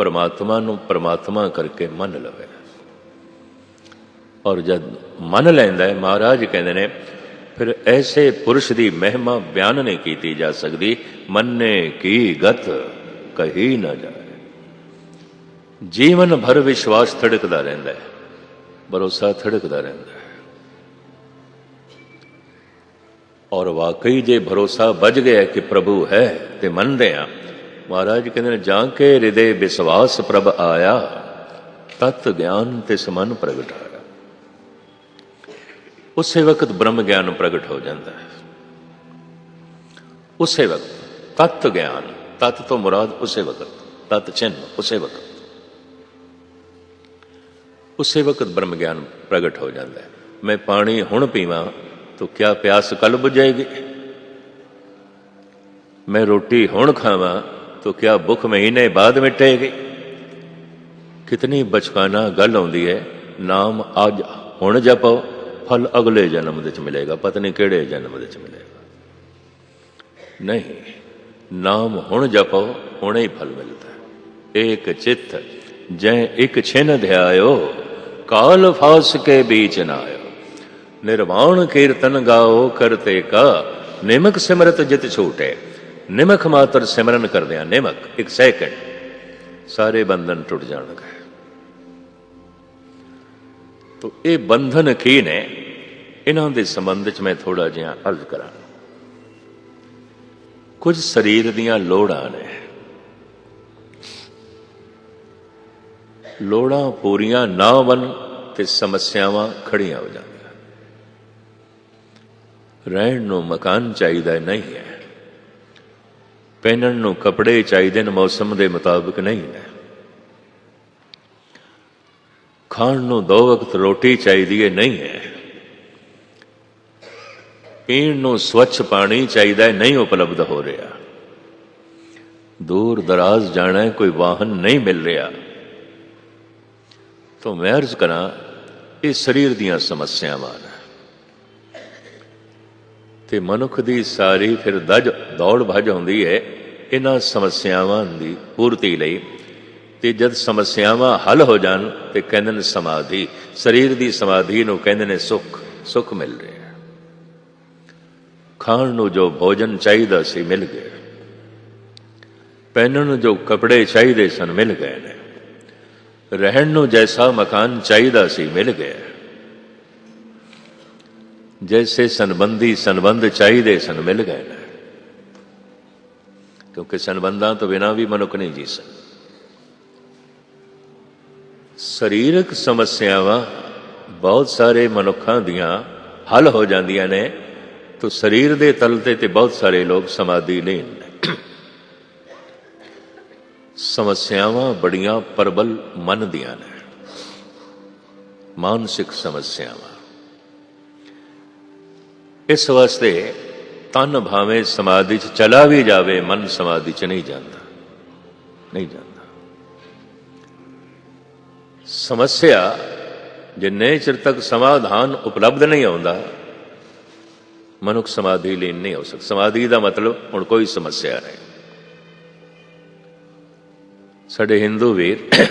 ਪਰਮਾਤਮਾ ਨੂੰ ਪਰਮਾਤਮਾ ਕਰਕੇ ਮੰਨ ਲਵੇ। ਔਰ ਜਦ ਮੰਨ ਲੈਂਦਾ ਹੈ, ਮਹਾਰਾਜ ਕਹਿੰਦੇ ਨੇ, ਫਿਰ ਐਸੇ ਪੁਰਸ਼ ਦੀ ਮਹਿਮਾ ਬਿਆਨ ਨਹੀਂ ਕੀਤੀ ਜਾ ਸਕਦੀ। ਮੰਨੇ ਕੀ ਗਤ, ਕਹੀ ਨਾ ਜਾਏ। ਜੀਵਨ ਭਰ ਵਿਸ਼ਵਾਸ ਥੜਕਦਾ ਰਹਿੰਦਾ ਹੈ, ਭਰੋਸਾ ਥੜਕਦਾ ਰਹਿੰਦਾ ਹੈ। ਔਰ ਵਾਕਈ ਜੇ ਭਰੋਸਾ ਵੱਜ ਗਿਆ ਕਿ ਪ੍ਰਭੂ ਹੈ ਤੇ ਮੰਨਦੇ ਆ ਮਹਾਰਾਜ ਕਹਿੰਦੇ ਨੇ, ਜਾਂ ਕੇ ਹਿਰਦੇ ਵਿਸ਼ਵਾਸ ਪ੍ਰਭ ਆਇਆ, ਤਤ ਗਿਆਨ ਤੇ ਸਮਨ ਪ੍ਰਗਟ ਆਇਆ। ਉਸੇ ਵਕਤ ਬ੍ਰਹਮ ਗਿਆਨ ਪ੍ਰਗਟ ਹੋ ਜਾਂਦਾ ਹੈ। ਉਸੇ ਵਕਤ, ਤਤ ਗਿਆਨ, ਤਤ ਤੋਂ ਮੁਰਾਦ ਉਸੇ ਵਕਤ, ਤਤ ਚਿੰਨ ਉਸੇ ਵਕਤ। ਉਸੇ ਵਕਤ ਬ੍ਰਹਮ ਗਿਆਨ ਪ੍ਰਗਟ ਹੋ ਜਾਂਦਾ ਹੈ। ਮੈਂ ਪਾਣੀ ਹੁਣ ਪੀਵਾਂ, ਤਾਂ ਕਿਆ ਪਿਆਸ ਕੱਲ ਬੁਝੇਗੀ ਮੈਂ ਰੋਟੀ ਹੁਣ ਖਾਵਾਂ ਤਾਂ ਕਿਆ ਭੁੱਖ ਮਹੀਨੇ ਬਾਅਦ ਮਿਟੇਗੀ ਕਿਤਨੀ ਬਚਕਾਨਾ ਗੱਲ ਆਉਂਦੀ ਹੈ ਨਾਮ ਅੱਜ ਹੁਣ ਜਪੋ ਫਲ ਅਗਲੇ ਜਨਮ ਵਿੱਚ ਮਿਲੇਗਾ ਪਤਾ ਨਹੀਂ ਕਿਹੜੇ ਜਨਮ ਵਿੱਚ ਮਿਲੇਗਾ ਨਹੀਂ ਨਾਮ ਹੁਣ ਜਪੋ ਹੁਣੇ ਹੀ ਫਲ ਮਿਲਦਾ ਏਕ ਚਿੱਤ ਜੈ ਇਕ ਛਿਨ ਧਿਆਇਓ ਕਾਲ ਫਾਸ ਕੇ ਬੀਚ ਨਾ ਆਇਓ ਨਿਰਵਾਣ ਕੀਰਤਨ ਗਾਓ ਕਰਤੇ ਕਾ ਨਿਮਕ ਸਿਮਰਤ ਜਿਤ ਛੂਟੇ ਨਿਮਕ ਮਾਤਰ ਸਿਮਰਨ ਕਰਦਿਆਂ ਨਿਮਕ ਇੱਕ ਸੈਕਿੰਡ। ਸਾਰੇ ਬੰਧਨ ਟੁੱਟ ਜਾਣਗੇ। ਤੋ ਇਹ ਬੰਧਨ ਕੀ ਨੇ? ਇਹਨਾਂ ਦੇ ਸੰਬੰਧ ਵਿੱਚ ਮੈਂ ਥੋੜਾ ਜਿਹਾ ਅਰਜ਼ ਕਰਾਂ ਕੁਝ ਸਰੀਰ ਦੀਆਂ ਲੋੜਾਂ ਨੇ। ਲੋੜਾਂ ਪੂਰੀਆਂ ਨਾ ਬਣ ਤੇ ਸਮੱਸਿਆਵਾਂ ਖੜੀਆਂ ਹੋ ਜਾਂਦੀਆਂ। ਰਹਿਣ ਨੂੰ ਮਕਾਨ ਚਾਹੀਦਾ ਨਹੀਂ ਹੈ। ਪਹਿਨਣ ਨੂੰ ਕੱਪੜੇ ਚਾਹੀਦੇ ਨੇ, ਮੌਸਮ ਦੇ ਮੁਤਾਬਕ ਨਹੀਂ ਨੇ। ਖਾਣ ਨੂੰ ਦੋ ਵਕਤ ਰੋਟੀ ਚਾਹੀਦੀ ਹੈ ਨਹੀਂ ਹੈ। ਪੀਣ ਨੂੰ ਸਵੱਛ ਪਾਣੀ ਚਾਹੀਦਾ ਹੈ ਨਹੀਂ ਉਪਲਬਧ ਹੋ ਰਿਹਾ। ਦੂਰ ਦਰਾਜ਼ ਜਾਣਾ ਕੋਈ ਵਾਹਨ ਨਹੀਂ ਮਿਲ ਰਿਹਾ। ਤੋਂ ਮੈਂ ਅਰਜ਼ ਕਰਾਂ, ਇਹ ਸਰੀਰ ਦੀਆਂ ਸਮੱਸਿਆਵਾਂ ਨੇ। ਤੇ ਮਨੁੱਖ ਦੀ ਸਾਰੀ ਫਿਰ ਦਜ, ਦੌੜ ਭਜ ਹੁੰਦੀ ਹੈ ਇਹਨਾਂ ਸਮੱਸਿਆਵਾਂ ਦੀ ਪੂਰਤੀ ਲਈ ਤੇ ਜਦ ਸਮੱਸਿਆਵਾਂ ਹੱਲ ਹੋ ਜਾਣ ਤੇ ਕਹਿੰਦੇ ਨੇ ਸਮਾਧੀ, ਸਰੀਰ ਦੀ ਸਮਾਧੀ ਨੂੰ ਕਹਿੰਦੇ ਨੇ ਸੁਖ ਸੁਖ ਮਿਲ ਰਿਹਾ ਖਾਣ ਨੂੰ ਜੋ ਭੋਜਨ ਚਾਹੀਦਾ ਸੀ ਮਿਲ ਗਿਆ। ਪਹਿਨਣ ਨੂੰ ਜੋ ਕੱਪੜੇ ਚਾਹੀਦੇ ਸਨ ਮਿਲ ਗਏ ਨੇ। ਰਹਿਣ ਨੂੰ ਜੈਸਾ ਮਕਾਨ ਚਾਹੀਦਾ ਸੀ ਮਿਲ ਗਿਆ। ਜੈਸੇ ਸੰਬੰਧੀ ਸੰਬੰਧ ਚਾਹੀਦੇ ਸਨ ਮਿਲ ਗਏ ਨੇ। ਕਿਉਂਕਿ ਸੰਬੰਧਾਂ ਤੋਂ ਬਿਨਾਂ ਵੀ ਮਨੁੱਖ ਨਹੀਂ ਜੀ ਸਕਦਾ। ਸਰੀਰਕ ਸਮੱਸਿਆਵਾਂ ਬਹੁਤ ਸਾਰੇ ਮਨੁੱਖਾਂ ਦੀਆਂ ਹੱਲ ਹੋ ਜਾਂਦੀਆਂ ਨੇ, ਤਾਂ ਸਰੀਰ ਦੇ ਤਲ ਤੇ ਤੇ ਬਹੁਤ ਸਾਰੇ ਲੋਕ ਸਮਾਧੀ ਲੀਨ ਸਮੱਸਿਆਵਾਂ ਬੜੀਆਂ ਪ੍ਰਬਲ ਮਨ ਦੀਆਂ ਨੇ। ਮਾਨਸਿਕ ਸਮੱਸਿਆਵਾਂ। ਇਸ ਵਾਸਤੇ ਤਨ ਭਾਵੇਂ ਸਮਾਧੀ ਚ ਚਲਾ ਵੀ ਜਾਵੇ, ਮਨ ਸਮਾਧੀ ਚ ਨਹੀਂ ਜਾਂਦਾ। ਨਹੀਂ ਜਾਂਦਾ। ਸਮੱਸਿਆ ਜਿੰਨੇ ਚਿਰ ਤੱਕ ਸਮਾਧਾਨ ਉਪਲਬਧ ਨਹੀਂ ਆਉਂਦਾ, ਮਨੁੱਖ ਸਮਾਧੀ ਲਈ ਨਹੀਂ ਹੋ ਸਕਦਾ। ਸਮਾਧੀ ਦਾ ਮਤਲਬ ਹੁਣ ਕੋਈ ਸਮੱਸਿਆ ਨਹੀਂ। ਸਾਡੇ ਹਿੰਦੂ ਵੀਰ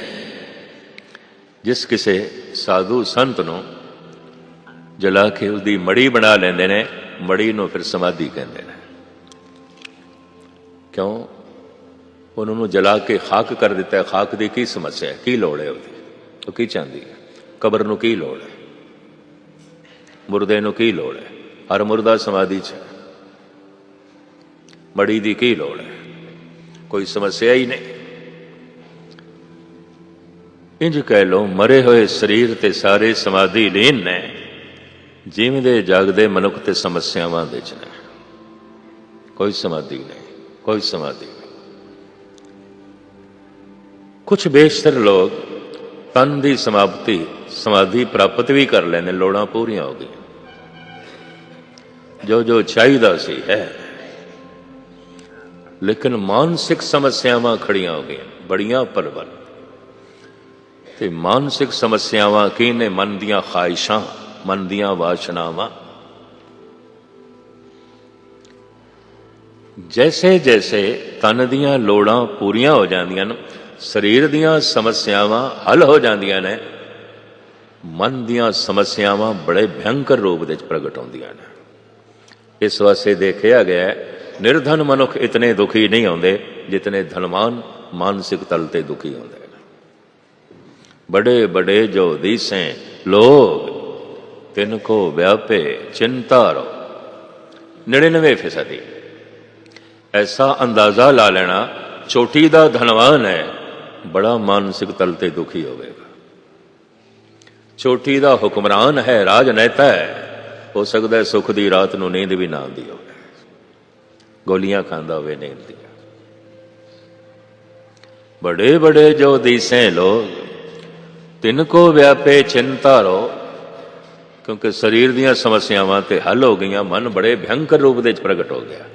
ਜਿਸ ਕਿਸੇ ਸਾਧੂ ਸੰਤ ਨੂੰ ਜਲਾ ਕੇ ਉਹਦੀ ਮੜੀ ਬਣਾ ਲੈਂਦੇ ਨੇ ਮੜੀ ਨੂੰ ਫਿਰ ਸਮਾਧੀ ਕਹਿੰਦੇ ਨੇ। ਕਿਉਂ? ਉਹਨਾਂ ਨੂੰ ਜਲਾ ਕੇ ਖਾਕ ਕਰ ਦਿੱਤਾ ਖਾਕ ਦੀ ਕੀ ਸਮੱਸਿਆ ਹੈ? ਕੀ ਲੋੜ ਹੈ ਉਹਦੀ? ਉਹ ਕੀ ਚਾਹੁੰਦੀ ਹੈ? ਕਬਰ ਨੂੰ ਕੀ ਲੋੜ ਹੈ? ਮੁਰਦੇ ਨੂੰ ਕੀ ਲੋੜ ਹੈ? ਹਰ ਮੁਰਦਾ ਸਮਾਧੀ 'ਚ ਮੜੀ ਦੀ ਕੀ ਲੋੜ ਹੈ? ਕੋਈ ਸਮੱਸਿਆ ਹੀ ਨਹੀਂ। ਇੰਜ ਕਹਿ ਲੋ ਮਰੇ ਹੋਏ ਸਰੀਰ ਤੇ ਸਾਰੇ ਸਮਾਧੀ ਲੀਨ ਨੇ। ਜਿਵੇਂ ਦੇ ਜਾਗਦੇ ਮਨੁੱਖ ਤੇ ਸਮੱਸਿਆਵਾਂ ਦੇ ਚ ਨੇ। ਕੋਈ ਸਮਾਧੀ ਨਹੀਂ, ਕੋਈ ਸਮਾਧੀ ਨਹੀਂ। ਕੁਝ ਬੇਸ਼ਤਰ ਲੋਕ ਤਨ ਦੀ ਸਮਾਪਤੀ, ਸਮਾਧੀ ਪ੍ਰਾਪਤ ਵੀ ਕਰ ਲੈਂਦੇ, ਲੋੜਾਂ ਪੂਰੀਆਂ ਹੋ ਗਈਆਂ। ਜੋ ਜੋ ਚਾਹੀਦਾ ਸੀ ਹੈ। ਲੇਕਿਨ ਮਾਨਸਿਕ ਸਮੱਸਿਆਵਾਂ ਖੜੀਆਂ ਹੋ ਗਈਆਂ, ਬੜੀਆਂ ਪਰਵਲ। ਤੇ ਮਾਨਸਿਕ ਸਮੱਸਿਆਵਾਂ ਕੀ ਨੇ? ਮਨ ਦੀਆਂ ਖਾਹਿਸ਼ਾਂ। ਮਨ ਦੀਆਂ ਵਾਸ਼ਨਾਵਾਂ। ਜੈਸੇ ਜੈਸੇ ਤਨ ਦੀਆਂ ਲੋੜਾਂ ਪੂਰੀਆਂ ਹੋ ਜਾਂਦੀਆਂ ਨੇ ਸਰੀਰ ਦੀਆਂ ਸਮੱਸਿਆਵਾਂ ਹੱਲ ਹੋ ਜਾਂਦੀਆਂ ਨੇ, ਮਨ ਦੀਆਂ ਸਮੱਸਿਆਵਾਂ ਬੜੇ ਭਿਆਨਕ ਰੂਪ ਵਿੱਚ ਪ੍ਰਗਟ ਹੁੰਦੀਆਂ ਨੇ। ਇਸ ਵਾਸਤੇ ਦੇਖਿਆ ਗਿਆ ਨਿਰਧਨ ਮਨੁੱਖ ਇਤਨੇ ਦੁਖੀ ਨਹੀਂ ਹੁੰਦੇ ਜਿਤਨੇ ਧਨਵਾਨ ਮਾਨਸਿਕ ਤਲ ਤੇ ਦੁਖੀ ਹੁੰਦੇ ਨੇ। ਬੜੇ ਬੜੇ ਜੋ ਦੀਸੇ ਲੋਗ ਤਿਨ ਕੋ ਵਿਆਪੇ ਚਿੰਤਾ ਰੋ 99 ਫੀਸਦੀ। ਐਸਾ ਅੰਦਾਜ਼ਾ ਲਾ ਲੈਣਾ, ਚੋਟੀ ਦਾ ਧਨਵਾਨ ਹੈ, ਬੜਾ ਮਾਨਸਿਕ ਤਲ ਤੇ ਦੁਖੀ ਹੋਵੇਗਾ। ਚੋਟੀ ਦਾ ਹੁਕਮਰਾਨ ਹੈ ਰਾਜਨੇਤਾ ਹੈ, ਹੋ ਸਕਦਾ ਹੈ ਸੁਖ ਦੀ ਰਾਤ ਨੂੰ ਨੀਂਦ ਵੀ ਨਾ ਆਉਂਦੀ ਹੋਵੇ। ਗੋਲੀਆਂ ਖਾਂਦਾ ਹੋਵੇ, ਨੀਂਦ ਦੀਆਂ। ਬੜੇ ਬੜੇ ਜੋ ਦੀਸੇ ਲੋਗ ਤਿਨ ਕੋ ਵਿਆਪੇ ਚਿੰਤਾ ਰੋ ਕਿਉਂਕਿ ਸਰੀਰ ਦੀਆਂ ਸਮੱਸਿਆਵਾਂ ਤੇ ਹੱਲ ਹੋ ਗਈਆਂ, ਮਨ ਬੜੇ ਭਿਆਨਕ ਰੂਪ ਦੇ ਵਿੱਚ ਪ੍ਰਗਟ ਹੋ ਗਿਆ।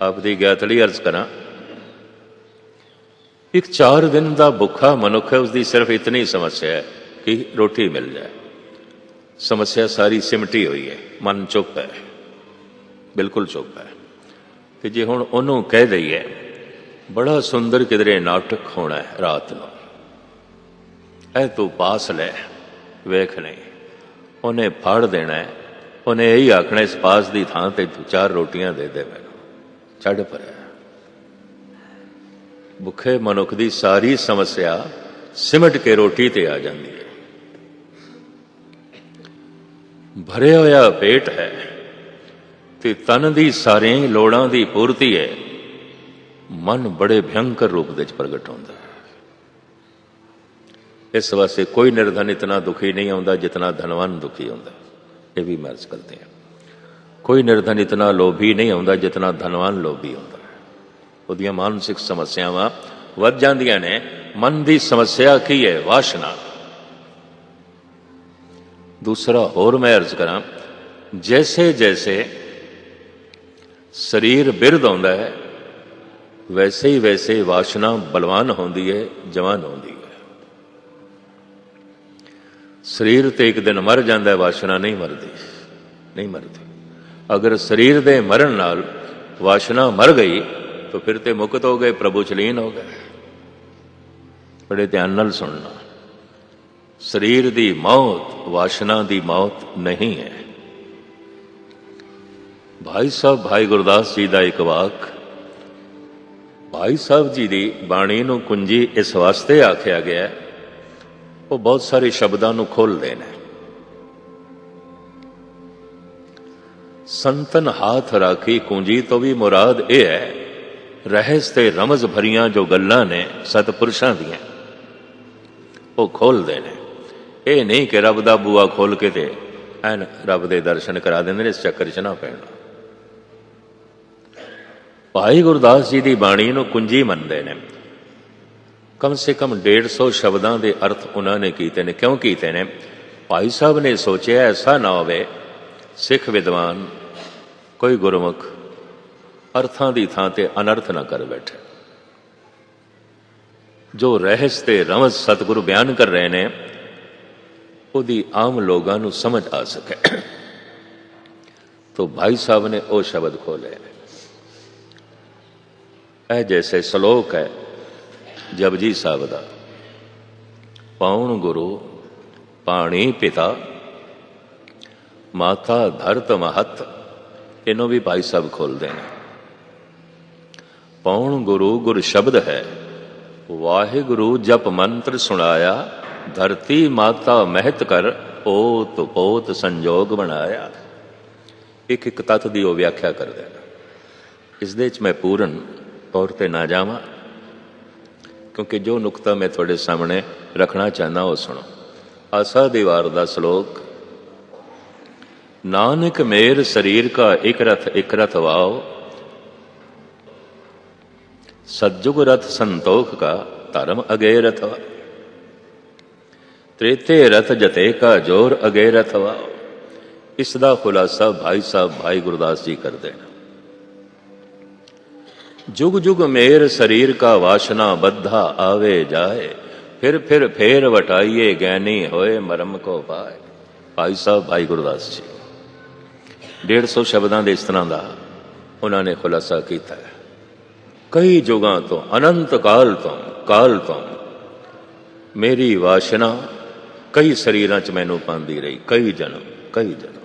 ਆਪ ਦੀ ਗਿਆਤਲੀ ਅਰਜ਼ ਕਰਾਂ, ਇੱਕ 4 ਦਿਨ ਦਾ ਭੁੱਖਾ ਮਨੁੱਖ ਹੈ ਉਸ ਦੀ ਸਿਰਫ ਇਤਨੀ ਸਮੱਸਿਆ ਹੈ ਕਿ ਰੋਟੀ ਮਿਲ ਜਾਏ। ਸਮੱਸਿਆ ਸਾਰੀ ਸਿਮਟੀ ਹੋਈ ਹੈ, ਮਨ ਚੁੱਪ ਹੈ, ਬਿਲਕੁਲ ਚੁੱਪ ਹੈ। ਤੇ ਜੇ ਹੁਣ ਉਹਨੂੰ ਕਹਿ ਦਈਏ, ਬੜਾ ਸੁੰਦਰ ਕਿਧਰੇ ਨਾਟਕ ਹੋਣਾ ਹੈ ਰਾਤ ਨੂੰ। ਐ ਤੂੰ ਪਾਸ ਲੈ, ਵੇਖ ਨਹੀਂ। ਉਹਨੇ ਫੜ ਦੇਣਾ ਹੈ। ਉਹਨੇ ਇਹੀ ਆਖਣਾ, ਇਸ ਪਾਸ ਦੀ ਥਾਂ ਤੇ ਤੂੰ ਚਾਰ ਰੋਟੀਆਂ ਦੇ ਦੇ ਮੈਨੂੰ। ਛੱਡ ਪਰਿਆ ਭੁੱਖੇ ਮਨੁੱਖ ਦੀ ਸਾਰੀ ਸਮੱਸਿਆ ਸਿਮਟ ਕੇ ਰੋਟੀ ਤੇ ਆ ਜਾਂਦੀ ਹੈ। ਭਰਿਆ ਹੋਇਆ ਪੇਟ ਹੈ ਤੇ ਤਨ ਦੀ ਸਾਰੀਆਂ ਲੋੜਾਂ ਦੀ ਪੂਰਤੀ ਹੈ। ਮਨ ਬੜੇ ਭਿਆਨਕ ਰੂਪ ਵਿੱਚ ਪ੍ਰਗਟ ਹੁੰਦਾ ਹੈ। ਇਸ ਵਾਸਤੇ ਕੋਈ ਨਿਰਧਨ ਇਤਨਾ ਦੁਖੀ ਨਹੀਂ ਆਉਂਦਾ ਜਿਤਨਾ ਧਨਵਾਨ ਦੁਖੀ ਹੁੰਦਾ ਇਹ ਵੀ ਮਰਜ਼ ਕਰਦੇ ਹਾਂ। ਕੋਈ ਨਿਰਧਨ ਇਤਨਾ ਲੋਭੀ ਨਹੀਂ ਆਉਂਦਾ ਜਿਤਨਾ ਧਨਵਾਨ ਲੋਭੀ ਹੁੰਦਾ ਉਹਦੀਆਂ ਮਾਨਸਿਕ ਸਮੱਸਿਆਵਾਂ ਵੱਧ ਜਾਂਦੀਆਂ ਨੇ। ਮਨ ਦੀ ਸਮੱਸਿਆ ਕੀ ਹੈ? ਵਾਸ਼ਨਾ। ਦੂਸਰਾ ਹੋਰ ਮੈਂ ਅਰਜ਼ ਕਰਾਂ ਜੈਸੇ ਜੈਸੇ ਸਰੀਰ ਬਿਰਧ ਆਉਂਦਾ ਹੈ, ਵੈਸੇ ਹੀ ਵੈਸੇ ਵਾਸ਼ਨਾ ਬਲਵਾਨ ਹੁੰਦੀ ਹੈ, ਜਵਾਨ ਹੁੰਦੀ ਹੈ। ਸਰੀਰ ਤੇ ਇੱਕ ਦਿਨ ਮਰ ਜਾਂਦਾ ਹੈ, ਵਾਸ਼ਨਾ ਨਹੀਂ ਮਰਦੀ ਨਹੀਂ ਮਰਦੀ। ਅਗਰ ਸਰੀਰ ਦੇ ਮਰਨ ਨਾਲ ਵਾਸ਼ਨਾ ਮਰ ਗਈ, ਤਾਂ ਫਿਰ ਤੇ ਮੁਕਤ ਹੋ ਗਏ, ਪ੍ਰਭੂ ਚਲੀਨ ਹੋ ਗਏ। ਬੜੇ ਧਿਆਨ ਨਾਲ ਸੁਣਨਾ। ਸਰੀਰ ਦੀ ਮੌਤ, ਵਾਸ਼ਨਾ ਦੀ ਮੌਤ ਨਹੀਂ ਹੈ। ਭਾਈ ਸਾਹਿਬ, ਭਾਈ ਗੁਰਦਾਸ ਜੀ ਦਾ ਇੱਕ ਵਾਕ। ਭਾਈ ਸਾਹਿਬ ਜੀ ਦੀ ਬਾਣੀ ਨੂੰ ਕੁੰਜੀ ਇਸ ਵਾਸਤੇ ਆਖਿਆ ਗਿਆ ਹੈ ਉਹ ਬਹੁਤ ਸਾਰੇ ਸ਼ਬਦਾਂ ਨੂੰ ਖੋਲਦੇ ਨੇ। ਸੰਤਨ ਹਾਥ ਰਾਖੀ ਕੁੰਜੀ ਤੋਂ ਵੀ ਮੁਰਾਦ ਇਹ ਹੈ, ਰਹਿਸ ਤੇ ਰਮਜ਼ ਭਰੀਆਂ ਜੋ ਗੱਲਾਂ ਨੇ ਸਤਪੁਰਸ਼ਾਂ ਦੀਆਂ। ਉਹ ਖੋਲਦੇ ਨੇ। ਇਹ ਨਹੀਂ ਕਿ ਰੱਬ ਦਾ ਬੂਆ ਖੋਲ ਕੇ ਤੇ ਐਨ ਰੱਬ ਦੇ ਦਰਸ਼ਨ ਕਰਾ ਦਿੰਦੇ ਨੇ, ਇਸ ਚੱਕਰ 'ਚ ਨਾ ਪੈਣਾ। ਭਾਈ ਗੁਰਦਾਸ ਜੀ ਦੀ ਬਾਣੀ ਨੂੰ ਕੁੰਜੀ ਮੰਨਦੇ ਨੇ। ਕਮ ਸੇ ਕਮ 150 ਸ਼ਬਦਾਂ ਦੇ ਅਰਥ ਉਹਨਾਂ ਨੇ ਕੀਤੇ ਨੇ। ਕਿਉਂ ਕੀਤੇ ਨੇ? ਭਾਈ ਸਾਹਿਬ ਨੇ ਸੋਚਿਆ ਐਸਾ ਨਾ ਹੋਵੇ, ਸਿੱਖ ਵਿਦਵਾਨ ਕੋਈ ਗੁਰਮੁਖ ਅਰਥਾਂ ਦੀ ਥਾਂ ਤੇ ਅਨਰਥ ਨਾ ਕਰ ਬੈਠੇ। ਜੋ ਰਹਿਸ ਤੇ ਰਮਜ਼ ਸਤਿਗੁਰੂ ਬਿਆਨ ਕਰ ਰਹੇ ਨੇ, ਉਹਦੀ ਆਮ ਲੋਕਾਂ ਨੂੰ ਸਮਝ ਆ ਸਕੇ। ਤੋ ਭਾਈ ਸਾਹਿਬ ਨੇ ਉਹ ਸ਼ਬਦ ਖੋਲੇ ਇਹ ਜੈਸੇ ਸ਼ਲੋਕ ਹੈ ਜਪਜੀ ਸਾਹਿਬ ਦਾ। ਪਾਉਣ ਗੁਰੂ, ਪਾਣੀ ਪਿਤਾ, ਮਾਤਾ ਧਰਤ ਮਹਤ, ਇਹਨੂੰ ਵੀ ਭਾਈ ਸਾਹਿਬ ਖੋਲਦੇ ਨੇ। ਪਾਉਣ ਗੁਰੂ ਗੁਰ ਸ਼ਬਦ ਹੈ, ਵਾਹਿਗੁਰੂ ਜਪ ਮੰਤਰ ਸੁਣਾਇਆ, ਧਰਤੀ ਮਾਤਾ ਮਹਿਤ ਕਰ, ਓਤ ਪੋਤ ਸੰਜੋਗ ਬਣਾਇਆ। ਇੱਕ ਇੱਕ ਤਤ ਦੀ ਉਹ ਵਿਆਖਿਆ ਕਰਦੇ ਨੇ। ਇਸ ਦੇ ਵਿੱਚ ਮੈਂ ਪੂਰਨ ਤੌਰ ਤੇ ਨਾ ਜਾਵਾਂ। ਕਿਉਂਕਿ ਜੋ ਨੁਕਤਾ ਮੈਂ ਤੁਹਾਡੇ ਸਾਹਮਣੇ ਰੱਖਣਾ ਚਾਹੁੰਦਾ, ਉਹ ਸੁਣੋ। ਆਸਾ ਦੀਵਾਰ ਦਾ ਸ਼ਲੋਕ, ਨਾਨਕ ਮੇਰ ਸਰੀਰ ਕਾ ਇਕ ਰਥ ਇਕ ਰਥ ਵਾਓ, ਸਤਜੁਗ ਰਥ ਸੰਤੋਖ ਕਾ ਧਰਮ ਅਗੇ ਰਥ ਵਾ ਤ੍ਰੇਤੇ ਰਥ ਜਤੇ ਕਾ ਜੋਰ ਅਗੇ ਰਥ ਵਾਓ। ਇਸ ਦਾ ਖੁਲਾਸਾ ਭਾਈ ਸਾਹਿਬ, ਭਾਈ ਗੁਰਦਾਸ ਜੀ ਕਰਦੇ ਨੇ। ਜੁਗ ਜੁਗ ਮੇਰ ਸਰੀਰ ਕਾ ਵਾਸ਼ਨਾ ਬੱਧਾ ਆਵੇ ਜਾਏ, ਫਿਰ ਫਿਰ ਫੇਰ ਵਟਾਈਏ ਗੈਨੀ ਹੋਏ ਮਰਮ ਕੋ ਪਾਏ। ਭਾਈ ਸਾਹਿਬ, ਭਾਈ ਗੁਰਦਾਸ ਜੀ 150 ਸ਼ਬਦਾਂ ਦੇ ਇਸ ਤਰ੍ਹਾਂ ਦਾ ਉਹਨਾਂ ਨੇ ਖੁਲਾਸਾ ਕੀਤਾ ਕਈ ਜੁਗਾਂ ਤੋਂ, ਅਨੰਤ ਕਾਲ ਤੋਂ ਕਾਲ ਤੋਂ ਮੇਰੀ ਵਾਸ਼ਨਾ ਕਈ ਸਰੀਰਾਂ 'ਚ ਮੈਨੂੰ ਪਾਉਂਦੀ ਰਹੀ, ਕਈ ਜਨਮ ਕਈ ਜਨਮ।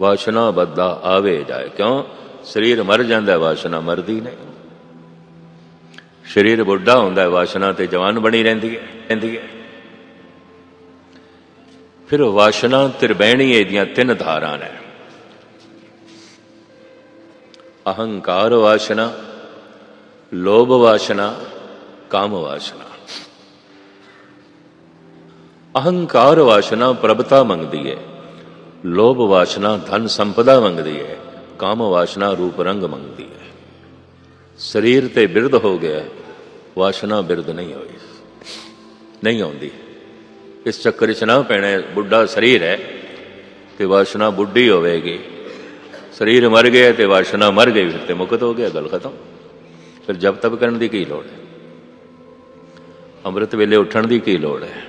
ਵਾਸ਼ਨਾ ਬੱਧਾ ਆਵੇ ਜਾਏ, ਕਿਉਂ? ਸਰੀਰ ਮਰ ਜਾਂਦਾ ਵਾਸ਼ਨਾ ਮਰਦੀ ਨਹੀਂ। ਸਰੀਰ ਬੁੱਢਾ ਹੁੰਦਾ ਹੈ, ਵਾਸ਼ਨਾ ਤੇ ਜਵਾਨ ਬਣੀ ਰਹਿੰਦੀ ਹੈ ਰਹਿੰਦੀ ਹੈ। ਫਿਰ ਵਾਸ਼ਨਾ ਤਿਰਬੈਣੀ ਇਹਦੀਆਂ ਤਿੰਨ ਧਾਰਾਂ ਨੇ। ਅਹੰਕਾਰ ਵਾਸ਼ਨਾ, ਲੋਭ ਵਾਸ਼ਨਾ, ਕਾਮ ਵਾਸ਼ਨਾ। ਅਹੰਕਾਰ ਵਾਸ਼ਨਾ ਪ੍ਰਭਤਾ ਮੰਗਦੀ ਹੈ, ਲੋਭ ਵਾਸ਼ਨਾ ਧਨ ਸੰਪਦਾ ਮੰਗਦੀ ਹੈ। ਕਾਮ ਵਾਸ਼ਨਾ ਰੂਪ ਰੰਗ ਮੰਗਦੀ ਹੈ। ਸਰੀਰ ਤੇ ਬਿਰਧ ਹੋ ਗਿਆ, ਵਾਸ਼ਨਾ ਬਿਰਧ ਨਹੀਂ ਹੋਈ। ਨਹੀਂ ਆਉਂਦੀ। ਇਸ ਚੱਕਰ 'ਚ ਨਾ ਪੈਣਾ ਬੁੱਢਾ ਸਰੀਰ ਹੈ, ਤੇ ਵਾਸ਼ਨਾ ਬੁੱਢੀ ਹੋਵੇਗੀ। ਸਰੀਰ ਮਰ ਗਿਆ ਤੇ ਵਾਸ਼ਨਾ ਮਰ ਗਈ, ਫਿਰ ਤੇ ਮੁਕਤ ਹੋ ਗਿਆ, ਗੱਲ ਖਤਮ। ਫਿਰ ਜਪ ਤਪ ਕਰਨ ਦੀ ਕੀ ਲੋੜ ਹੈ? ਅੰਮ੍ਰਿਤ ਵੇਲੇ ਉੱਠਣ ਦੀ ਕੀ ਲੋੜ ਹੈ?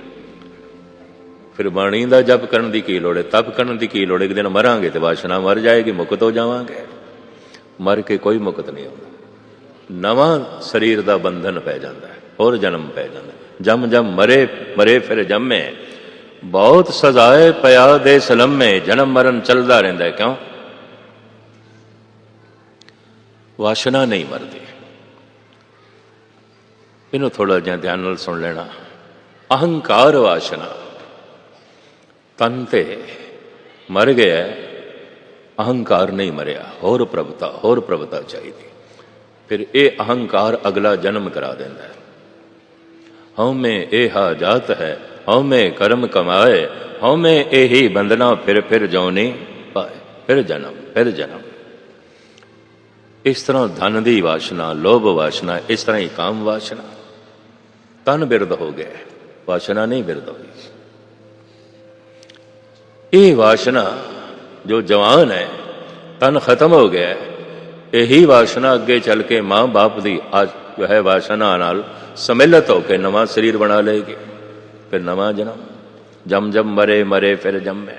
ਫਿਰ ਬਾਣੀ ਦਾ ਜਪ ਕਰਨ ਦੀ ਕੀ ਲੋੜ ਹੈ? ਤਪ ਕਰਨ ਦੀ ਕੀ ਲੋੜ ਹੈ? ਇੱਕ ਦਿਨ ਮਰਾਂਗੇ ਤੇ ਵਾਸ਼ਨਾ ਮਰ ਜਾਏਗੀ, ਮੁਕਤ ਹੋ ਜਾਵਾਂਗੇ। ਮਰ ਕੇ ਕੋਈ ਮੁਕਤ ਨਹੀਂ ਆਉਂਦਾ ਨਵਾਂ ਸਰੀਰ ਦਾ ਬੰਧਨ ਪੈ ਜਾਂਦਾ ਹੈ, ਹੋਰ ਜਨਮ ਪੈ ਜਾਂਦਾ ਹੈ। ਜਮ ਜਮ ਮਰੇ ਮਰੇ ਫਿਰ ਜੰਮੇ। ਬਹੁਤ ਸਜ਼ਾਏ ਪਿਆ ਦੇ ਸਲਮੇ, ਜਨਮ ਮਰਨ ਚੱਲਦਾ ਰਹਿੰਦਾ ਕਿਉਂ? ਵਾਸ਼ਨਾ ਨਹੀਂ ਮਰਦੀ। ਇਹਨੂੰ ਥੋੜਾ ਜਿਹਾ ਧਿਆਨ ਨਾਲ ਸੁਣ ਲੈਣਾ। ਅਹੰਕਾਰ ਵਾਸ਼ਨਾ। ਤਨ ਤੇ ਮਰ ਗਿਆ, ਅਹੰਕਾਰ ਨਹੀਂ ਮਰਿਆ। ਹੋਰ ਪ੍ਰਭਤਾ ਹੋਰ ਪ੍ਰਭਤਾ ਚਾਹੀਦੀ। ਫਿਰ ਇਹ ਅਹੰਕਾਰ ਅਗਲਾ ਜਨਮ ਕਰਾ ਦਿੰਦਾ ਹੈ। ਹਉਮੈ ਇਹ ਜਾਤ ਹੈ, ਹਉਮੈ ਕਰਮ ਕਮਾਏ, ਹਉਮੈ ਇਹੀ ਬੰਦਨਾ ਫਿਰ ਫਿਰ ਜਉਨੇ ਪਾਏ। ਫਿਰ ਜਨਮ ਫਿਰ ਜਨਮ। ਇਸ ਤਰ੍ਹਾਂ ਧਨ ਦੀ ਵਾਸ਼ਨਾ, ਲੋਭ ਵਾਸ਼ਨਾ, ਇਸ ਤਰ੍ਹਾਂ ਹੀ ਕਾਮ ਵਾਸ਼ਨਾ। ਤਨ ਬਿਰਦ ਹੋ ਗਿਆ, ਵਾਸ਼ਨਾ ਨਹੀਂ ਬਿਰਧ ਹੋਈ। ਇਹ ਵਾਸ਼ਨਾ ਜੋ ਜਵਾਨ ਹੈ, ਤਨ ਖਤਮ ਹੋ ਗਿਆ ਇਹੀ ਵਾਸ਼ਨਾ ਅੱਗੇ ਚੱਲ ਕੇ ਮਾਂ-ਬਾਪ ਦੀ ਅੱਜ ਜੋ ਹੈ ਵਾਸ਼ਨਾ ਨਾਲ ਸਮਿਲਤ ਹੋ ਕੇ ਨਵਾਂ ਸਰੀਰ ਬਣਾ ਲਏਗੀ। ਫਿਰ ਨਵਾਂ ਜਨਮ, ਜਮ ਜਮ ਮਰੇ ਮਰੇ ਫਿਰ ਜੰਮੇ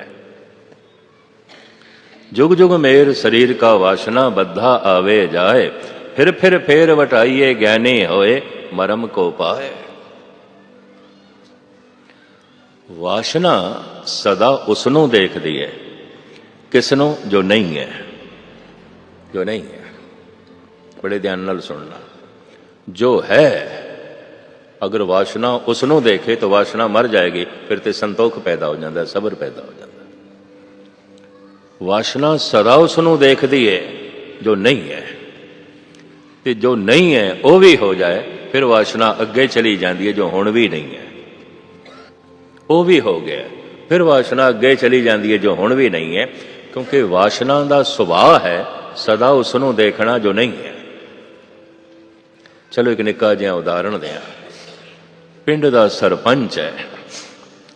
ਜੁਗ ਜੁਗ ਮੇਰ ਸਰੀਰ ਕਾ ਵਾਸ਼ਨਾ ਬੱਧਾ ਆਵੇ ਜਾਏ, ਫਿਰ ਫਿਰ ਫੇਰ ਵਟਾਈਏ ਗਿਆਨੀ ਹੋਏ, ਮਰਮ ਕੋ ਪਾਏ। ਵਾਸ਼ਨਾ ਸਦਾ ਉਸ ਨੂੰ ਦੇਖਦੀ ਹੈ ਕਿਸ ਨੂੰ ਜੋ ਨਹੀਂ ਹੈ। ਜੋ ਨਹੀਂ ਹੈ। ਬੜੇ ਧਿਆਨ ਨਾਲ ਸੁਣਨਾ। ਜੋ ਹੈ, ਅਗਰ ਵਾਸ਼ਨਾ ਉਸ ਨੂੰ ਦੇਖੇ, ਤਾਂ ਵਾਸ਼ਨਾ ਮਰ ਜਾਏਗੀ, ਫਿਰ ਤੇ ਸੰਤੋਖ ਪੈਦਾ ਹੋ ਜਾਂਦਾ, ਸਬਰ ਪੈਦਾ ਹੋ ਜਾਂਦਾ। ਵਾਸ਼ਨਾ ਸਦਾ ਉਸ ਨੂੰ ਦੇਖਦੀ ਹੈ, ਜੋ ਨਹੀਂ ਹੈ। ਤੇ ਜੋ ਨਹੀਂ ਹੈ, ਉਹ ਵੀ ਹੋ ਜਾਏ, ਫਿਰ ਵਾਸ਼ਨਾ ਅੱਗੇ ਚਲੀ ਜਾਂਦੀ ਹੈ, ਜੋ ਹੁਣ ਵੀ ਨਹੀਂ ਹੈ। ਉਹ ਵੀ ਹੋ ਗਿਆ। ਫਿਰ ਵਾਸ਼ਨਾ ਅੱਗੇ ਚਲੀ ਜਾਂਦੀ ਹੈ ਜੋ ਹੁਣ ਵੀ ਨਹੀਂ ਹੈ, ਕਿਉਂਕਿ ਵਾਸ਼ਨਾ ਦਾ ਸੁਭਾਅ ਹੈ, ਸਦਾ ਉਸ ਨੂੰ ਦੇਖਣਾ ਜੋ ਨਹੀਂ ਹੈ। ਚਲੋ ਇੱਕ ਨਿੱਕਾ ਜਿਹਾ ਉਦਾਹਰਣ ਦਿਆਂ। ਪਿੰਡ ਦਾ ਸਰਪੰਚ ਹੈ।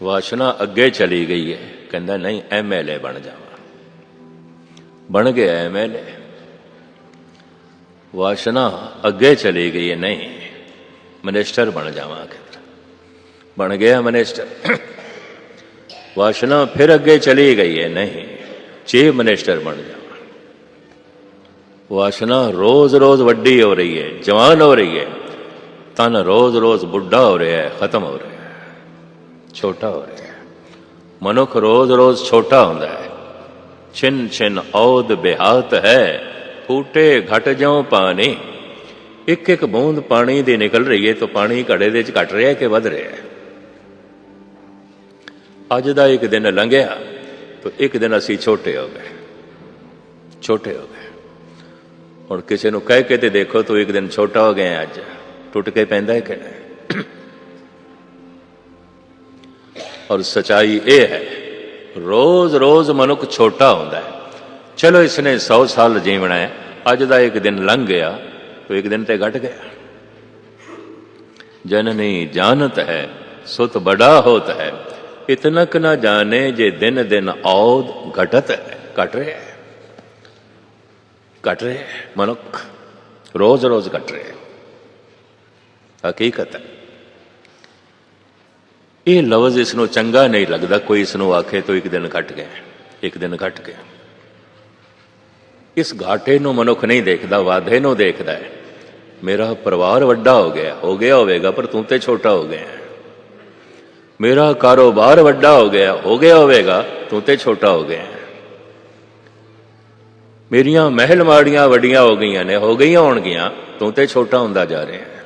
ਵਾਸ਼ਨਾ ਅੱਗੇ ਚਲੀ ਗਈ ਹੈ। ਕਹਿੰਦਾ, ਨਹੀਂ ਐਮਐਲਏ ਬਣ ਜਾਵਾਂ। ਬਣ ਗਿਆ ਐਮਐਲਏ ਵਾਸ਼ਨਾ ਅੱਗੇ ਚਲੀ ਗਈ ਹੈ। ਨਹੀਂ, ਮਿਨਿਸਟਰ ਬਣ ਜਾਵਾਂ ਕਹਿੰਦਾ ਬਣ ਗਿਆ ਮਿਨਿਸਟਰ ਵਾਸ਼ਨਾ ਫਿਰ ਅੱਗੇ ਚਲੀ ਗਈ ਹੈ ਨਹੀਂ ਚੀਫ ਮਿਨਿਸਟਰ ਬਣ ਜਾਵਾਂ ਵਾਸ਼ਨਾ ਰੋਜ਼ ਰੋਜ਼ ਵੱਡੀ ਹੋ ਰਹੀ ਹੈ ਜਵਾਨ ਹੋ ਰਹੀ ਹੈ ਤਨ ਰੋਜ਼ ਰੋਜ਼ ਬੁੱਢਾ ਹੋ ਰਿਹਾ ਹੈ ਖਤਮ ਹੋ ਰਿਹਾ ਹੈ ਛੋਟਾ ਹੋ ਰਿਹਾ ਹੈ ਮਨੁੱਖ ਰੋਜ਼ ਰੋਜ਼ ਛੋਟਾ ਹੁੰਦਾ ਹੈ ਛਿਨ ਛਿਨ ਔਦ ਬਿਹਾਤ ਹੈ ਫੂਟੇ ਘਟ ਜਾਉ ਪਾਣੀ ਇੱਕ ਇੱਕ ਬੂੰਦ ਪਾਣੀ ਦੀ ਨਿਕਲ ਰਹੀ ਹੈ ਤਾਂ ਪਾਣੀ ਘੜੇ ਦੇ ਵਿੱਚ ਘਟ ਰਿਹਾ ਹੈ ਕਿ ਵੱਧ ਰਿਹਾ ਹੈ ਅੱਜ ਦਾ ਇੱਕ ਦਿਨ ਲੰਘਿਆ ਤਾਂ ਇੱਕ ਦਿਨ ਅਸੀਂ ਛੋਟੇ ਹੋ ਗਏ। ਛੋਟੇ ਹੋ ਗਏ। ਹੁਣ ਕਿਸੇ ਨੂੰ ਕਹਿ ਕੇ ਤੇ ਦੇਖੋ ਤੂੰ ਇੱਕ ਦਿਨ ਛੋਟਾ ਹੋ ਗਿਆ ਅੱਜ। ਟੁੱਟ ਕੇ ਪੈਂਦਾ ਹੈ ਕਿ ਨਹੀਂ? ਔਰ ਸਚਾਈ ਇਹ ਹੈ ਰੋਜ਼ ਰੋਜ਼ ਮਨੁੱਖ ਛੋਟਾ ਹੁੰਦਾ ਹੈ। ਚਲੋ ਇਸਨੇ 100 ਸਾਲ ਜੀਵਣਾ ਹੈ, ਅੱਜ ਦਾ ਇੱਕ ਦਿਨ ਲੰਘ ਗਿਆ ਤਾਂ ਇੱਕ ਦਿਨ ਤੇ ਘਟ ਗਿਆ। ਜਨਨੀ ਜਾਣਤ ਹੈ, ਸੁਤ ਬੜਾ ਹੋਤ ਹੈ। ਇਤਨਕ ਨਾ ਜਾਣੇ ਜੇ ਦਿਨ ਦਿਨ ਔਦ ਘਟਤ ਹੈ, ਘਟ ਰਿਹਾ ਹੈ। ਘਟ ਰਿਹਾ ਹੈ, ਮਨੁੱਖ ਰੋਜ਼ ਰੋਜ਼ ਘਟ ਰਿਹਾ ਹੈ। ਹਕੀਕਤ ਹੈ। ਇਹ ਲਫ਼ਜ਼ ਇਸ ਨੂੰ ਚੰਗਾ ਨਹੀਂ ਲੱਗਦਾ, ਕੋਈ ਇਸ ਨੂੰ ਆਖੇ ਤਾਂ ਇੱਕ ਦਿਨ ਘਟ ਗਿਆ, ਇੱਕ ਦਿਨ ਘਟ ਗਿਆ। ਇਸ ਘਾਟੇ ਨੂੰ ਮਨੁੱਖ ਨਹੀਂ ਦੇਖਦਾ, ਵਾਧੇ ਨੂੰ ਦੇਖਦਾ ਹੈ। ਮੇਰਾ ਪਰਿਵਾਰ ਵੱਡਾ ਹੋ ਗਿਆ ਹੋ ਗਿਆ ਹੋਵੇਗਾ, ਪਰ ਤੂੰ ਤੇ ਛੋਟਾ ਹੋ ਗਿਆ ਮੇਰਾ ਕਾਰੋਬਾਰ ਵੱਡਾ ਹੋ ਗਿਆ ਹੋ ਗਿਆ ਹੋਵੇਗਾ ਤੂੰ ਤੇ ਛੋਟਾ ਹੋ ਗਿਆ। ਮੇਰੀਆਂ ਮਹਿਲ ਮਾੜੀਆਂ ਵੱਡੀਆਂ ਹੋ ਗਈਆਂ ਨੇ ਹੋ ਗਈਆਂ ਹੋਣਗੀਆਂ ਤੂੰ ਤੇ ਛੋਟਾ ਹੁੰਦਾ ਜਾ ਰਿਹਾ ਹੈ।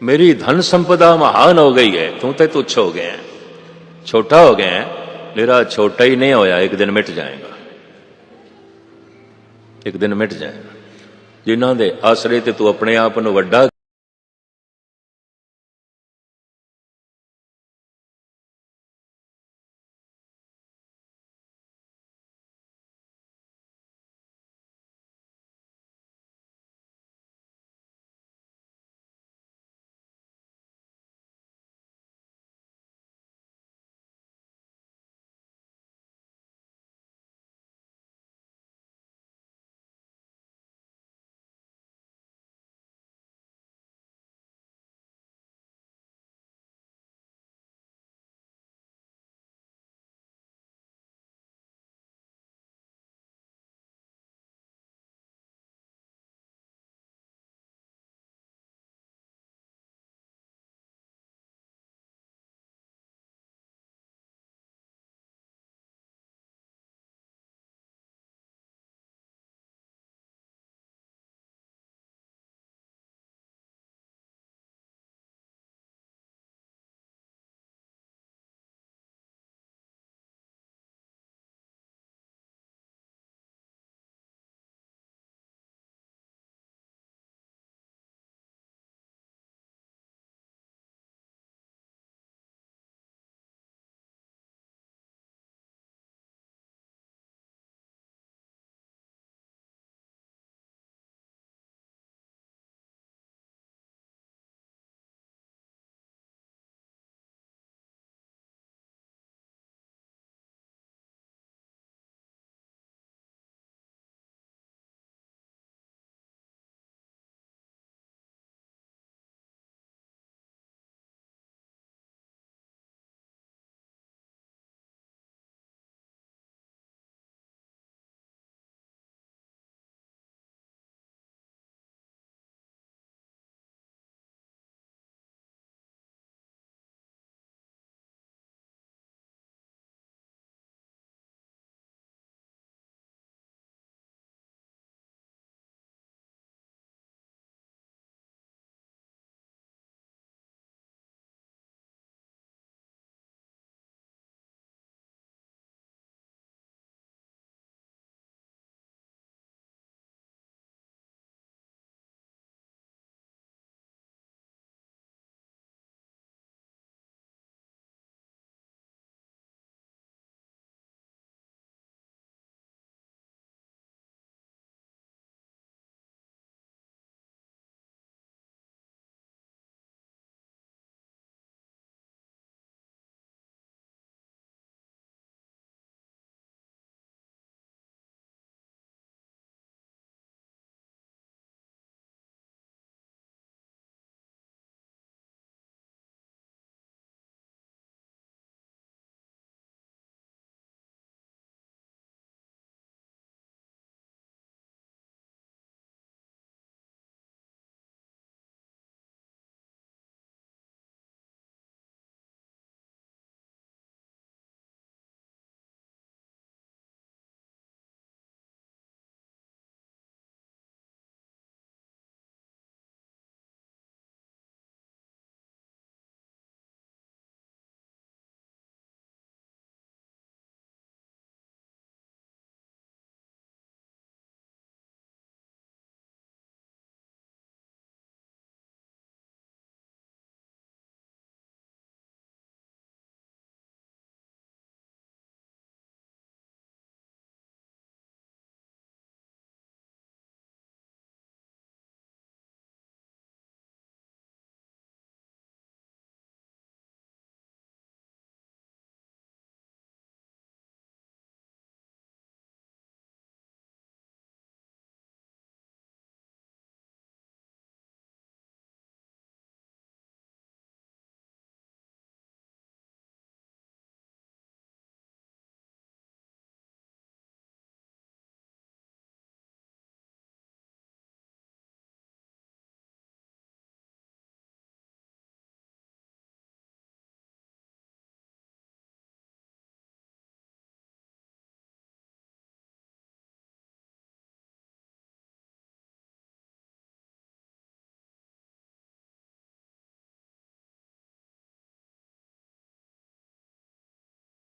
ਮੇਰੀ ਧਨ ਸੰਪਦਾ ਮਹਾਨ ਹੋ ਗਈ ਹੈ ਤੂੰ ਤੇ ਤੁੱਛ ਹੋ ਗਿਆ। ਛੋਟਾ ਹੋ ਗਿਆ ਹੈ, ਮੇਰਾ ਛੋਟਾ ਹੀ ਨਹੀਂ ਹੋਇਆ ਇੱਕ ਦਿਨ ਮਿਟ ਜਾਏਗਾ। ਇੱਕ ਦਿਨ ਮਿਟ ਜਾਏਗਾ। ਜਿਨ੍ਹਾਂ ਦੇ ਆਸਰੇ ਤੇ ਤੂੰ ਆਪਣੇ ਆਪ ਨੂੰ ਵੱਡਾ